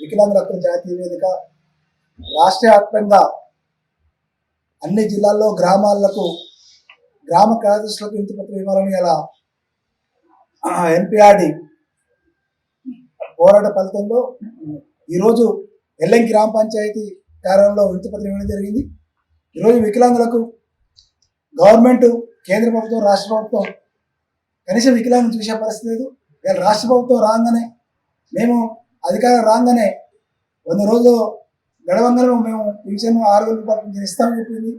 వికలాంగుల హక్కుల జాతీయ వేదిక రాష్ట్ర వ్యాప్తంగా అన్ని జిల్లాల్లో గ్రామాలకు గ్రామ కార్యదర్శులకు ఇంటి ఇవ్వాలని అలా ఎన్పిఆర్డి పోరాట ఫలితంలో ఈరోజు ఎల్లంకి గ్రామ పంచాయతీ కార్యాలయంలో ఇంటి పత్రం ఇవ్వడం జరిగింది. ఈరోజు వికలాంగులకు గవర్నమెంట్ కేంద్ర ప్రభుత్వం రాష్ట్ర ప్రభుత్వం కనీసం వికలాంగులు చూసే పరిస్థితి లేదు. రాష్ట్ర ప్రభుత్వం రాగానే మేము అధికారం రాగానే వంద రోజులు గడవంగానే మేము పింఛన్ ఆరు వేల రూపాయలు పింఛన్ ఇస్తామని చెప్పింది.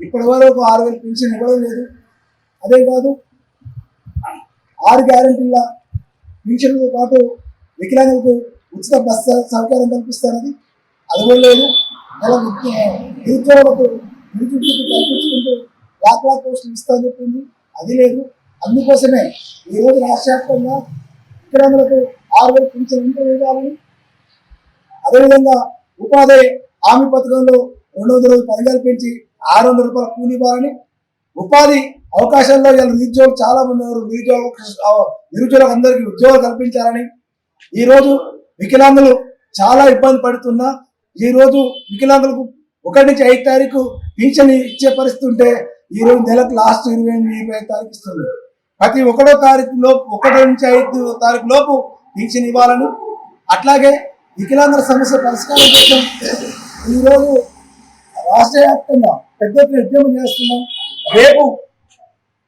ఇప్పటి వరకు ఆరు వేలు పింఛన్ ఇవ్వడం లేదు. అదే కాదు ఆరు గ్యారెంటీల పింఛన్తో పాటు వికలాంగులకు ఉచిత బస్సు సౌకర్యం కల్పిస్తారని అది కూడా లేదు. అలా నిరుద్యోగులకు నిరుద్యోగులకు కల్పించుకుంటూ లాక్లా పోస్టులు ఇస్తామని చెప్పింది. అది లేదు. అందుకోసమే ఈరోజు రాష్ట్ర వ్యాప్తంగా వికలాంగులకు ఆరు పింఛన్ ఇంట్లో ఇవ్వాలని అదేవిధంగా ఉపాధి హామీ పథకంలో రెండు వందల రోజులు పదివేలు పెంచి ఆరు వందల రూపాయలు కూలి ఇవ్వాలని ఉపాధి అవకాశాల్లో ఇలా నిరుద్యోగులు చాలా మంది ఉన్నారు. నిరుద్యోగ నిరుద్యోగులకు అందరికీ ఉద్యోగాలు కల్పించాలని ఈ రోజు వికలాంగులు చాలా ఇబ్బంది పడుతున్నా ఈ రోజు వికలాంగులకు ఒకటి నుంచి ఐదు తారీఖు పింఛన్ ఇచ్చే పరిస్థితి ఉంటే ఈ రోజు నెలకు లాస్ట్ ఇరవై ఎనిమిది ఇరవై ఐదు తారీఖు ఇస్తుంది. ప్రతి ఒకటో తారీఖు లోపు ఒకటో నుంచి ఐదు తారీఖు లోపు పింఛన్ ఇవ్వాలని అట్లాగే వికలాంగుల సమస్య పరిష్కారం కోసం ఈరోజు రాష్ట్ర వ్యాప్తంగా పెద్ద ఎత్తున ఉద్యమం చేస్తున్నాం. రేపు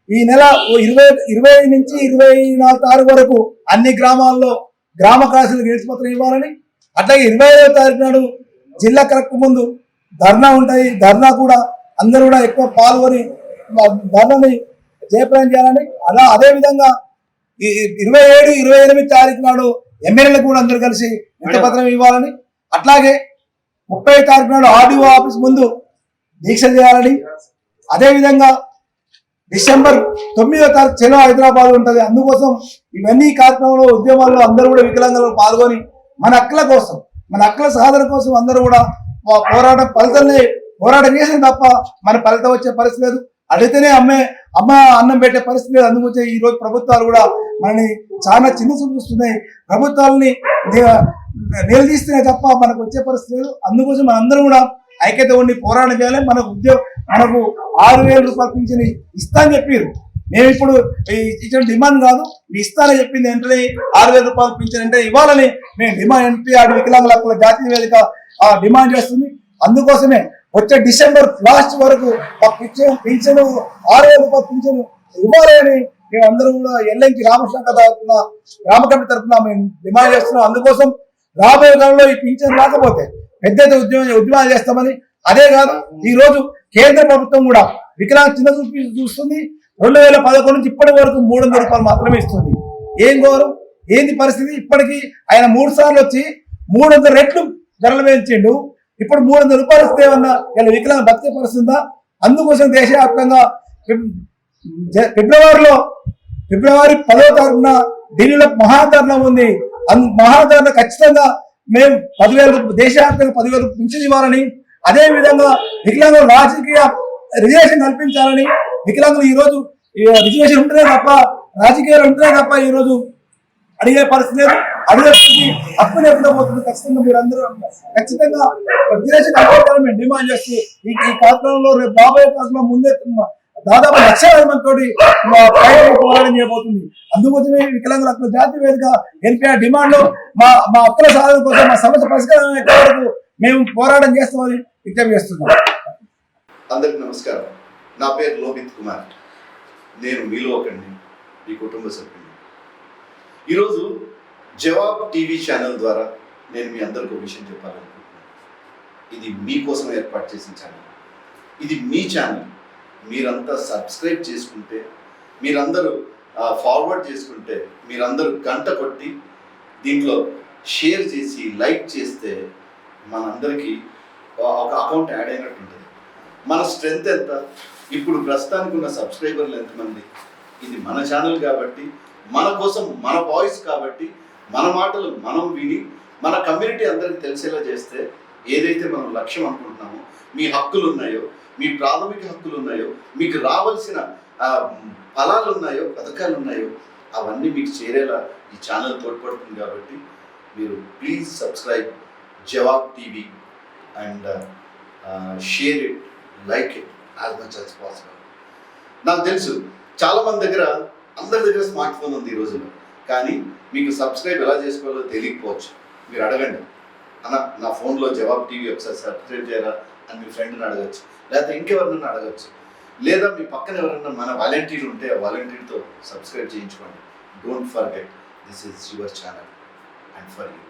ఈ నెల ఇరవై ఇరవై నుంచి ఇరవై నాలుగు తారీఖు వరకు అన్ని గ్రామాల్లో గ్రామ కాసులకు నిలిచిపత్రం ఇవ్వాలని అట్లాగే ఇరవై ఐదవ తారీఖు నాడు జిల్లా కలెక్టర్ ముందు ధర్నా ఉంటాయి. ధర్నా కూడా అందరూ కూడా ఎక్కువ పాల్గొని ధర్నాని జయప్రదం చేయాలని అలా అదేవిధంగా ఇరవై ఏడు ఇరవై ఎనిమిది తారీఖు నాడు ఎమ్మెల్యేలకు కూడా అందరూ కలిసి పత్రం ఇవ్వాలని అట్లాగే ముప్పై తారీఖు నాడు ఆర్డీఓ ఆఫీస్ ముందు దీక్ష చేయాలని అదే విధంగా డిసెంబర్ తొమ్మిదో తారీఖు చెలో హైదరాబాద్ ఉంటది. అందుకోసం ఇవన్నీ కార్యక్రమంలో ఉద్యమాల్లో అందరూ కూడా వికలాంగులు పాల్గొని మన హక్కుల కోసం మన హక్కుల సాధన కోసం అందరూ కూడా పోరాటం ఫలితాన్ని పోరాటం చేసిన తప్ప మన ఫలితం వచ్చే పరిస్థితి లేదు. అడిగితేనే అమ్మే అమ్మ అన్నం పెట్టే పరిస్థితి లేదు. అందుకొచ్చే ఈ రోజు ప్రభుత్వాలు కూడా మనని చాలా చిన్న చూపిస్తున్నాయి చూస్తున్నాయి. ప్రభుత్వాలని ని- నిలదీస్తేనే తప్ప మనకు వచ్చే పరిస్థితి లేదు. అందుకోసం మనందరం కూడా ఐక్యత ఉండి పోరాటం చేయాలి. మనకు ఉద్యోగం మనకు ఆరు వేల రూపాయలు పింఛన్ ఇస్తా అని చెప్పారు మేము ఇప్పుడు ఈ- ఇచ్చిన డిమాండ్ కాదు. మీ ఇస్తానని చెప్పింది వెంటనే ఆరు వేల రూపాయలు పింఛన్ అంటే ఇవ్వాలని మేము డిమాండ్ ఎన్పిఆర్ వికలాంగుల జాతీయ వేదిక డిమాండ్ చేస్తుంది. అందుకోసమే వచ్చే డిసెంబర్ లాస్ట్ వరకు ఆ పింఛను పింఛను ఆరు వేల రూపాయలు పింఛను ఇవ్వాలని మేము అందరం కూడా ఎల్లంకి రామకృష్ణ తరఫున గ్రామ కమిటీ తరఫున మేము డిమాండ్ చేస్తున్నాం. అందుకోసం రాబోయే కాలంలో ఈ పింఛన్ రాకపోతే పెద్ద ఎత్తున ఉద్యమం ఉద్యమాలు చేస్తామని. అదే కాదు ఈ రోజు కేంద్ర ప్రభుత్వం కూడా వికలాంగ చిన్న చూపి చూస్తుంది. రెండు వేల పదకొండు నుంచి ఇప్పటి వరకు మూడు వందల రూపాయలు మాత్రమే ఇస్తుంది. ఏం గౌరవం ఏంది పరిస్థితి? ఇప్పటికి ఆయన మూడు సార్లు వచ్చి మూడు వందల రెట్లు ధరలు పెంచిండు ఇప్పుడు మూడు వందల రూపాయలు ఇస్తే ఏమన్నా ఇలా వికలాంగ బతికే పరుస్తుందా అందుకోసం దేశవ్యాప్తంగా ఫిబ్రవరిలో ఫిబ్రవరి పదో తారీఖున ఢిల్లీలో మహాధరణ ఉంది. అన్- మహాధరణ ఖచ్చితంగా మేము పదివేల దేశవ్యాప్తంగా పదివేల రూపాయలు ఇవ్వాలని అదే విధంగా వికలాంగులు రాజకీయ రిజర్వేషన్ కల్పించాలని వికలాంగులు ఈరోజు రిజర్వేషన్ ఉంటేనే తప్ప రాజకీయాలు ఉంటేనే తప్ప ఈరోజు అడిగే పరిస్థితి లేదు. అడిగే హక్కు లేకుండా పోతుంది ఖచ్చితంగా మీరు అందరూ ఖచ్చితంగా రిజర్వేషన్ మేము డిమాండ్ చేస్తూ ఈ ఈ కార్యక్రమంలో రేపు బాబాయ్ కార్యక్రమం ముందే దాదాపు లక్షలాది తోటి పోరాటం చేయబోతుంది. అందుకోసమే వికలాంగుల హక్కుల జాతీయ వేదిక ఎన్పిఆర్ డిమాండ్లో మా మా హక్కుల సాధన కోసం మా సమస్య పరిష్కారం వరకు మేము పోరాటం చేస్తామని విజ్ఞప్తి చేస్తున్నాం. అందరికి నమస్కారం. నా పేరు లోపిత్ కుమార్. నేను మీలో ఒకడిని మీ కుటుంబ సభ్యుని ఈరోజు జవాబ్ టీవీ ఛానల్ ద్వారా నేను మీ అందరికి ఒక విషయం చెప్పాలనుకుంటున్నాను. ఇది మీకోసం ఏర్పాటు చేసిన ఛానల్. ఇది మీ ఛానల్. మీరంతా సబ్స్క్రైబ్ చేసుకుంటే మీరందరూ ఫార్వర్డ్ చేసుకుంటే మీరందరూ గంట కొట్టి దీంట్లో షేర్ చేసి లైక్ చేస్తే మనందరికీ ఒక అకౌంట్ యాడ్ అయినట్టు ఉంటుంది. మన స్ట్రెంగ్త్ ఎంత? ఇప్పుడు ప్రస్తుతానికి ఉన్న సబ్స్క్రైబర్లు ఎంతమంది? ఇది మన ఛానల్ కాబట్టి మన కోసం మన వాయిస్ కాబట్టి మన మాటలు మనం విని మన కమ్యూనిటీ అందరికి తెలిసేలా చేస్తే ఏదైతే మనం లక్ష్యం అనుకుంటున్నామో మీ హక్కులు ఉన్నాయో మీ ప్రాథమిక హక్కులు ఉన్నాయో మీకు రావాల్సిన ఫలాలు ఉన్నాయో పథకాలు ఉన్నాయో అవన్నీ మీకు చేరేలా ఈ ఛానల్ తోడ్పడుతుంది కాబట్టి మీరు please subscribe Jawab TV and share it like it as much as possible నాకు తెలుసు చాలామంది దగ్గర అందరి దగ్గర స్మార్ట్ ఫోన్ ఉంది ఈ రోజుల్లో. కానీ మీకు సబ్స్క్రైబ్ ఎలా చేసుకోవాలో తెలియకపోవచ్చు. మీరు అడగండి. అన్న నా ఫోన్లో జవాబ్ టీవీ ఒకసారి సబ్స్క్రైబ్ చేయరా అని మీ ఫ్రెండ్ని అడగచ్చు. లేకపోతే ఇంకెవరినైనా అడగచ్చు. లేదా మీ పక్కన ఎవరైనా మన వాలంటీర్ ఉంటే ఆ వాలంటీర్తో సబ్స్క్రైబ్ చేయించుకోండి. Don't forget this is your channel and for you